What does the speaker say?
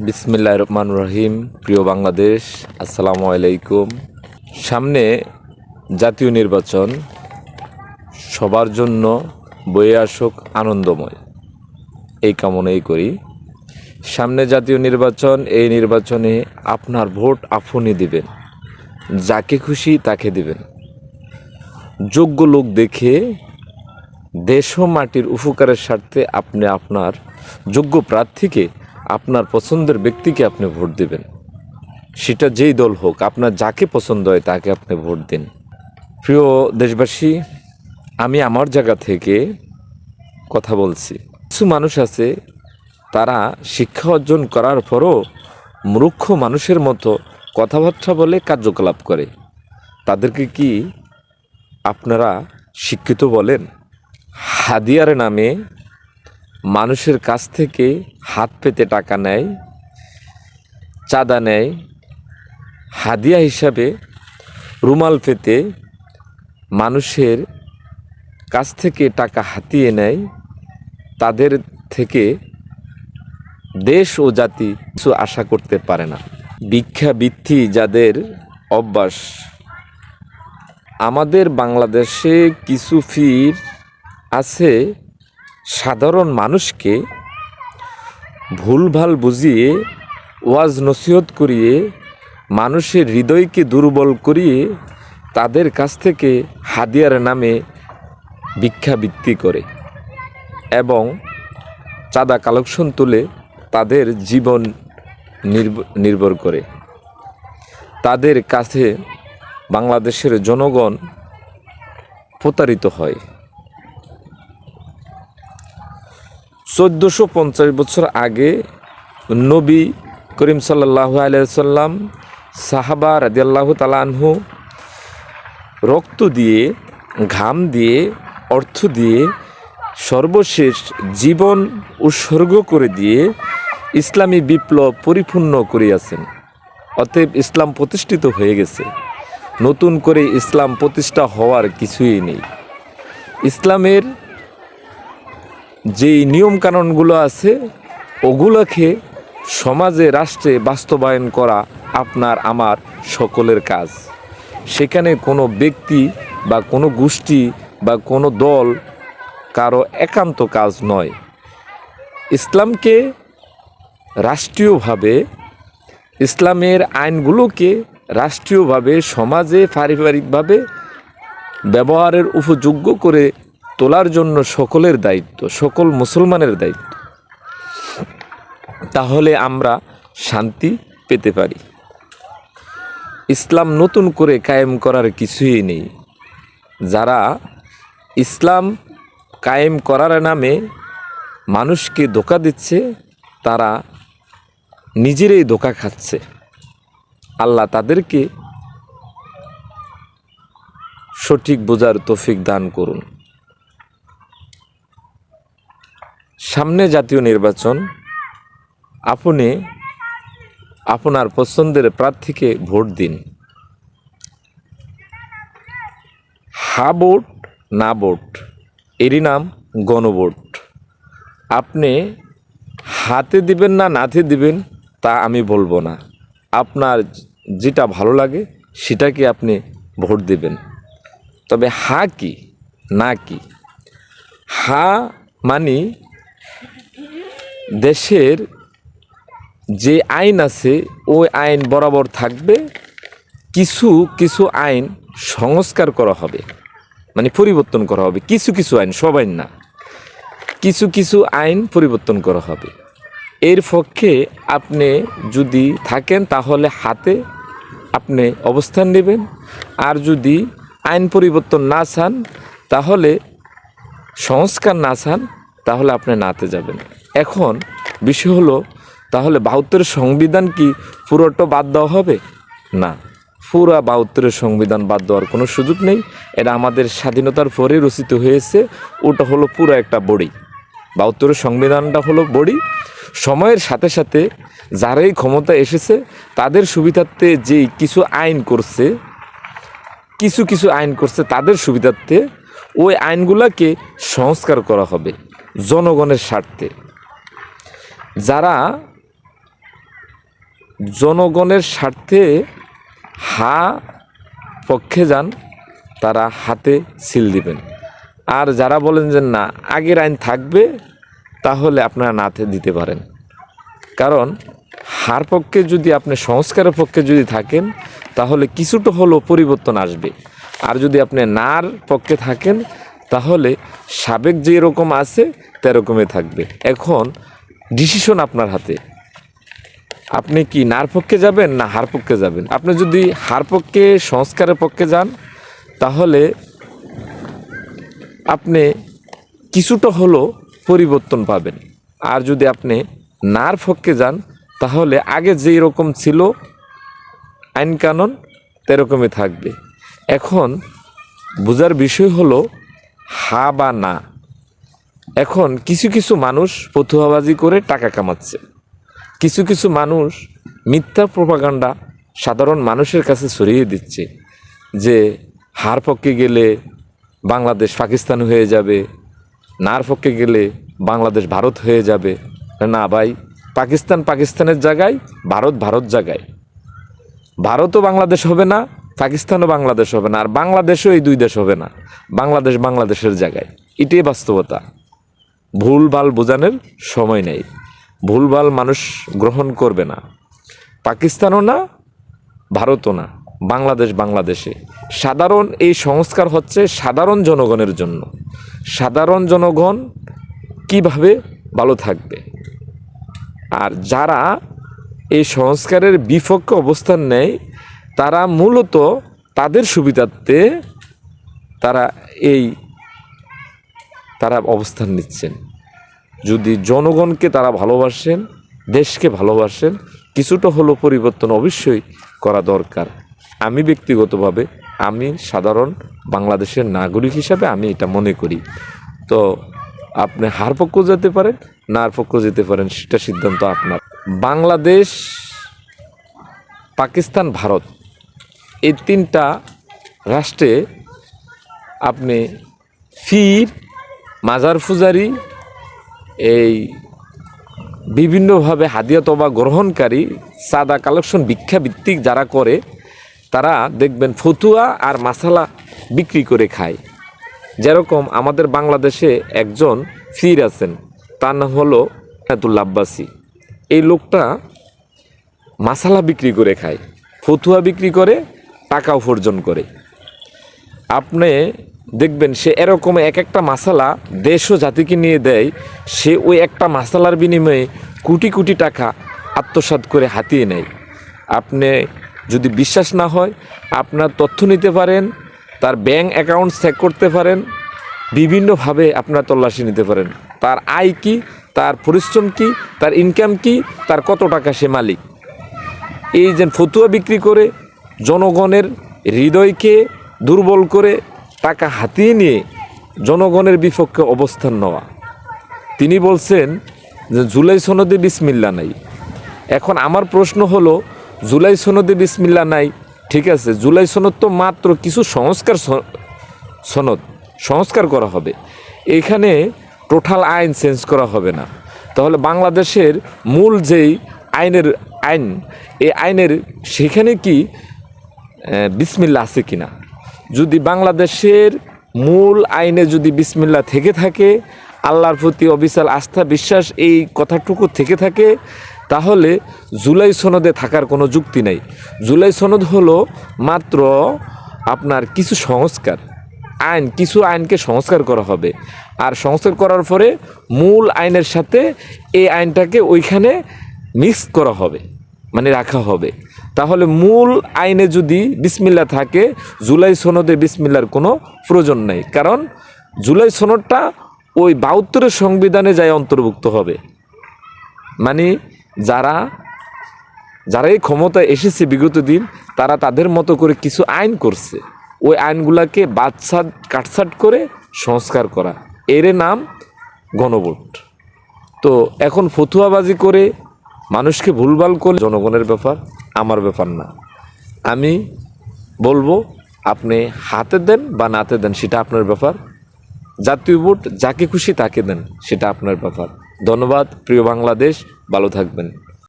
বিসমিল্লাহ রহমান রহিম। প্রিয় বাংলাদেশ, আসসালামু আলাইকুম। সামনে জাতীয় নির্বাচন। সবার জন্য বয়ে আসুক আনন্দময়। এই কামনাই করি। সামনে জাতীয় নির্বাচন, এই নির্বাচনে আপনার ভোট আপনি দিবেন। যাকে খুশি তাকে দিবেন। যোগ্য লোক দেখে দেশ মাটির উপকারের স্বার্থে আপনি আপনার যোগ্য প্রার্থীকে আপনার পছন্দের ব্যক্তিকে আপনি ভোট দেবেন। সেটা যেই দল হোক, আপনার যাকে পছন্দ হয় তাকে আপনি ভোট দিন। প্রিয় দেশবাসী, আমি আমার জায়গা থেকে কথা বলছি। কিছু মানুষ আছে, তারা শিক্ষা অর্জন করার পরও মূর্খ মানুষের মতো কথাবার্তা বলে কার্যকলাপ করে। তাদেরকে কি আপনারা শিক্ষিত বলেন? হাদিয়ার নামে মানুষের কাছ থেকে হাত পেতে টাকা নেয়, চাঁদা নেয়, হাদিয়া হিসাবে রুমাল পেতে মানুষের কাছ থেকে টাকা হাতিয়ে নেয়, তাদের থেকে দেশ ও জাতি কিছু আশা করতে পারে না। ভিক্ষাবৃত্তি যাদের অভ্যাস, আমাদের বাংলাদেশে কিছু ফির আছে সাধারণ মানুষকে ভুলভাল বুঝিয়ে, ওয়াজ নসিহত করিয়ে, মানুষের হৃদয়কে দুর্বল করিয়ে তাদের কাছ থেকে হাদিয়ার নামে ভিক্ষাবৃত্তি করে এবং চাঁদা কালেকশন তুলে তাদের জীবন নির্ভ- নির্ভর করে। তাদের কাছে বাংলাদেশের জনগণ প্রতারিত হয়। চোদ্দোশো পঞ্চাশ বছর আগে নবী করিম সাল্লাহ আলিয়াল্লাম সাহাবা রাজিয়াল্লাহ তালানহু রক্ত দিয়ে, ঘাম দিয়ে, অর্থ দিয়ে সর্বশেষ জীবন উৎসর্গ করে দিয়ে ইসলামী বিপ্লব পরিপূর্ণ করিয়াছেন। অতএব ইসলাম প্রতিষ্ঠিত হয়ে গেছে। নতুন করে ইসলাম প্রতিষ্ঠা হওয়ার কিছুই নেই। ইসলামের যেই নিয়মকানুনগুলো আছে, ওগুলোকে সমাজে, রাষ্ট্রে বাস্তবায়ন করা আপনার, আমার সকলের কাজ। সেখানে কোনো ব্যক্তি বা কোনো গোষ্ঠী বা কোনো দল কারও একান্ত কাজ নয়। ইসলামকে রাষ্ট্রীয়ভাবে, ইসলামের আইনগুলোকে রাষ্ট্রীয়ভাবে, সমাজে, পারিবারিকভাবে ব্যবহারের উপযোগ্য করে তোলার জন্য সকলের দায়িত্ব, সকল মুসলমানের দায়িত্ব। তাহলে আমরা শান্তি পেতে পারি। ইসলাম নতুন করে কায়েম করার কিছুই নেই। যারা ইসলাম কায়েম করার নামে মানুষকে ধোকা দিচ্ছে, তারা নিজেরাই ধোকা খাচ্ছে। আল্লাহ তাদেরকে সঠিক বোঝার তৌফিক দান করুন। সামনে জাতীয় নির্বাচন, আপনি আপনার পছন্দের প্রার্থীকে ভোট দিন। হা ভোট, না ভোট, এরই নাম গণভোট। আপনি হাতে দিবেন না নাতে দিবেন, তা আমি বলব না। আপনার যেটা ভালো লাগে, সেটাকে আপনি ভোট দিবেন। তবে হা কি, না কি? হা মানি দেশের যে আইন আছে, ওই আইন বরাবর থাকবে, কিছু কিছু আইন সংস্কার করা হবে মানে পরিবর্তন করা হবে, কিছু কিছু আইন, সব আইন না, কিছু কিছু আইন পরিবর্তন করা হবে। এর পক্ষে আপনি যদি থাকেন, তাহলে হাতে আপনি অবস্থান নেবেন, আর যদি আইন পরিবর্তন না চান, তাহলে সংস্কার না চান, তাহলে আপনি নাতে যাবেন। এখন বিষয় হলো, তাহলে বাহাত্তরের সংবিধান কি পুরোটা বাদ দেওয়া হবে? না। পুরা বাহাত্তরের সংবিধান বাদ দেওয়ার কোনো সুযোগ নেই। এটা আমাদের স্বাধীনতার পরে রচিত হয়েছে। ওটা হলো পুরো একটা বড়ি। বাহাত্তরের সংবিধানটা হলো বড়ি। সময়ের সাথে সাথে যারাই ক্ষমতা এসেছে, তাদের সুবিধার্থে যেই কিছু আইন করছে, কিছু কিছু আইন করছে, তাদের সুবিধার্থে ওই আইনগুলোকে সংস্কার করা হবে জনগণের স্বার্থে। যারা জনগণের স্বার্থে হা পক্ষে যান, তারা হাতে সিল দিবেন। আর যারা বলেন যে না, আগের আইন থাকবে, তাহলে আপনারা নাতে দিতে পারেন। কারণ হার পক্ষে যদি আপনি সংস্কারের পক্ষে যদি থাকেন, তাহলে কিছুটা হলেও পরিবর্তন আসবে। আর যদি আপনি নার পক্ষে থাকেন, তাহলে সাবেক যেরকম আছে, তেরকমই থাকবে। এখন ডিসিশন আপনার হাতে। আপনি কি নার পক্ষে যাবেন না হার পক্ষে যাবেন? আপনি যদি হার পক্ষে, সংস্কারের পক্ষে যান, তাহলে আপনি কিছুটা হলেও পরিবর্তন পাবেন। আর যদি আপনি নার পক্ষে যান, তাহলে আগে যেই রকম ছিল আইন কানুন, তেরকমই থাকবে। এখন বোঝার বিষয় হলো, হা বা না। এখন কিছু কিছু মানুষ পথুয়াবাজি করে টাকা কামাচ্ছে। কিছু কিছু মানুষ মিথ্যা প্রপাগান্ডা সাধারণ মানুষের কাছে ছড়িয়ে দিচ্ছে যে হার পক্ষে গেলে বাংলাদেশ পাকিস্তান হয়ে যাবে, নার পক্ষে গেলে বাংলাদেশ ভারত হয়ে যাবে। না ভাই, পাকিস্তান পাকিস্তানের জায়গায়, ভারত ভারত জায়গায়। ভারতও বাংলাদেশ হবে না, পাকিস্তানও বাংলাদেশ হবে না, আর বাংলাদেশও এই দুই দেশ হবে না। বাংলাদেশ বাংলাদেশের জায়গায়। এটাই বাস্তবতা। ভুলভাল বোঝানোর সময় নেই। ভুলভাল মানুষ গ্রহণ করবে না। পাকিস্তানও না, ভারতও না, বাংলাদেশ বাংলাদেশে। সাধারণ এই সংস্কার হচ্ছে সাধারণ জনগণের জন্য। সাধারণ জনগণ কীভাবে ভালো থাকবে? আর যারা এই সংস্কারের বিপক্ষে অবস্থান নেয়, তারা মূলত তাদের সুবিধার্থে তারা এই তারা অবস্থান নিচ্ছেন। যদি জনগণকে তারা ভালোবাসেন, দেশকে ভালোবাসেন, কিছুটা হলেও পরিবর্তন অবশ্যই করা দরকার। আমি ব্যক্তিগতভাবে, আমি সাধারণ বাংলাদেশের নাগরিক হিসাবে আমি এটা মনে করি। তো আপনি হার পক্ষ যেতে পারেন নার পক্ষ যেতে পারেন, সেটা সিদ্ধান্ত আপনার। বাংলাদেশ, পাকিস্তান, ভারত, এই তিনটা রাষ্ট্রে আপনি ফির মাজার ফুজারি এই বিভিন্নভাবে হাদিয়া তবা গ্রহণকারী সাদা কালেকশন ভিক্ষাভিত্তিক যারা করে, তারা দেখবেন ফতুয়া আর মাসালা বিক্রি করে খায়। যেরকম আমাদের বাংলাদেশে একজন ফির আছেন, তার নাম হলো আব্বাসী। এই লোকটা মাসালা বিক্রি করে খায়, ফতুয়া বিক্রি করে, টাকা উপার্জন করে। আপনি দেখবেন সে এরকম এক একটা মশালা দেশ ও জাতিকে নিয়ে দেয়, সে ওই একটা মশালার বিনিময়ে কোটি কোটি টাকা আত্মসাৎ করে হাতিয়ে নেয়। আপনি যদি বিশ্বাস না হয়, আপনার তথ্য নিতে পারেন, তার ব্যাংক অ্যাকাউন্ট চেক করতে পারেন, বিভিন্নভাবে আপনার তল্লাশি নিতে পারেন। তার আয় কি, তার পরিশ্রম কি, তার ইনকাম কি, তার কত টাকা সে মালিক? এই যে ফতুয়া বিক্রি করে জনগণের হৃদয়কে দুর্বল করে টাকা হাতিয়ে নিয়ে জনগণের বিপক্ষে অবস্থান নেওয়া। তিনি বলছেন যে, জুলাই সনদে বিসমিল্লা নাই। এখন আমার প্রশ্ন হলো, জুলাই সনদে বিসমিল্লা নাই? ঠিক আছে, জুলাই সনদ তো মাত্র কিছু সংস্কার সনদ সংস্কার করা হবে। এখানে টোটাল আইন চেঞ্জ করা হবে না। তাহলে বাংলাদেশের মূল যেই আইনের আইন, এই আইনের সেখানে কি বিসমিল্লা আছে কিনা? যদি বাংলাদেশের মূল আইনে যদি বিসমিল্লা থেকে থাকে, আল্লাহর প্রতি অবিশাল আস্থা, বিশ্বাস এই কথাটুকু থেকে থাকে, তাহলে জুলাই সনদে থাকার কোনো যুক্তি নেই। জুলাই সনদ হলো মাত্র আপনার কিছু সংস্কার, আইন, কিছু আইনকে সংস্কার করা হবে। আর সংস্কার করার পরে মূল আইনের সাথে এই আইনটাকে ওইখানে মিক্স করা হবে মানে রাখা হবে। তাহলে মূল আইনে যদি বিসমিল্লা থাকে, জুলাই সনদে বিসমিল্লার কোনো প্রয়োজন নেই। কারণ জুলাই সনদটা ওই বাহাত্তরের সংবিধানে যায় অন্তর্ভুক্ত হবে। মানে যারা যারা এই ক্ষমতা এসেছে বিগত দিন, তারা তাদের মতো করে কিছু আইন করছে। ওই আইনগুলাকে বাদশাদ কাটছাট করে সংস্কার করা। এর নাম গণভোট। তো এখন ফতুয়াবাজি করে মানুষকে ভুলভাল করে জনগণের ব্যাপার। আমার ব্যাপার না। আমি বলব, আপনি হাতে দেন বা নাতে দেন, সেটা আপনার ব্যাপার। জাতীয় ভোট যাকে খুশি তাকে দেন, সেটা আপনার ব্যাপার। ধন্যবাদ, প্রিয় বাংলাদেশ, ভালো থাকবেন।